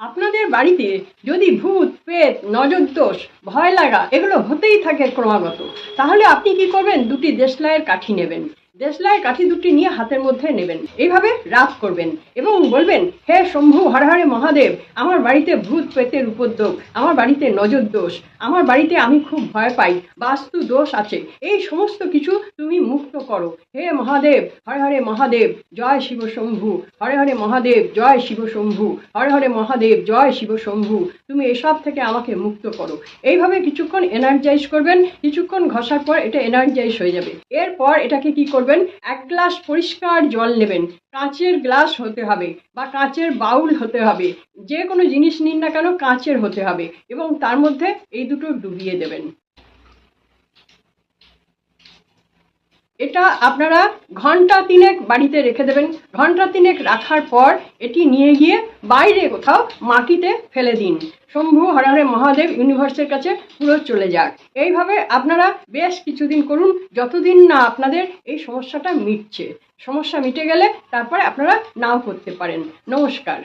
আপনাদের বাড়িতে যদি ভূত পেট নজর দোষ ভয় লাগা এগুলো হতেই থাকে ক্রমাগত, তাহলে আপনি কি করবেন? দুটি দেশলাইয়ের কাঠি নেবেন। দেশলাইয়ের কাঠি দুটি নিয়ে হাতের মধ্যে নেবেন। এইভাবে রাত করবেন এবং বলবেন, হে শম্ভু, হরে হরে মহাদেব, আমার বাড়িতে ভূত পেতের উপদ্রব, আমার বাড়িতে নজর দোষ, আমার বাড়িতে আমি খুব ভয় পাই, বাস্তু দোষ আছে। এই সমস্ত কিছু তুমি মুক্ত করো। হে মহাদেব, হরে হরে মহাদেব, জয় শিব শম্ভু, হরে হরে মহাদেব, জয় শিব শম্ভু, হরে হরে মহাদেব, জয় শিব শম্ভু, তুমি এসব থেকে আমাকে মুক্ত করো। এইভাবে কিছুক্ষণ এনার্জাইজ করবেন, কিছুক্ষণ ঘষার পর এটা এনার্জাইজ হয়ে যাবে। এরপর এটাকে কি করবেন? এক গ্লাস পরিষ্কার জল নেবেন। কাঁচের গ্লাস হতে হবে বা কাঁচের বাউল হতে হবে। যে কোনো জিনিস নিন না কেন, কাঁচের হতে হবে এবং তার মধ্যে এই দুটো ডুবিয়ে দেবেন। এটা আপনারা ঘণ্টা তিনেক বাড়িতে রেখে দেবেন। ঘণ্টা তিনেক রাখার পর এটি নিয়ে গিয়ে বাইরে কোথাও মাটিতে ফেলে দিন। শম্ভু হরে হরে মহাদেব ইউনিভার্সের কাছে পুরো চলে যাক। এইভাবে আপনারা বেশ কিছুদিন করুন, যতদিন না আপনাদের এই সমস্যাটা মিটছে। সমস্যা মিটে গেলে তারপরে আপনারা নাও করতে পারেন। নমস্কার।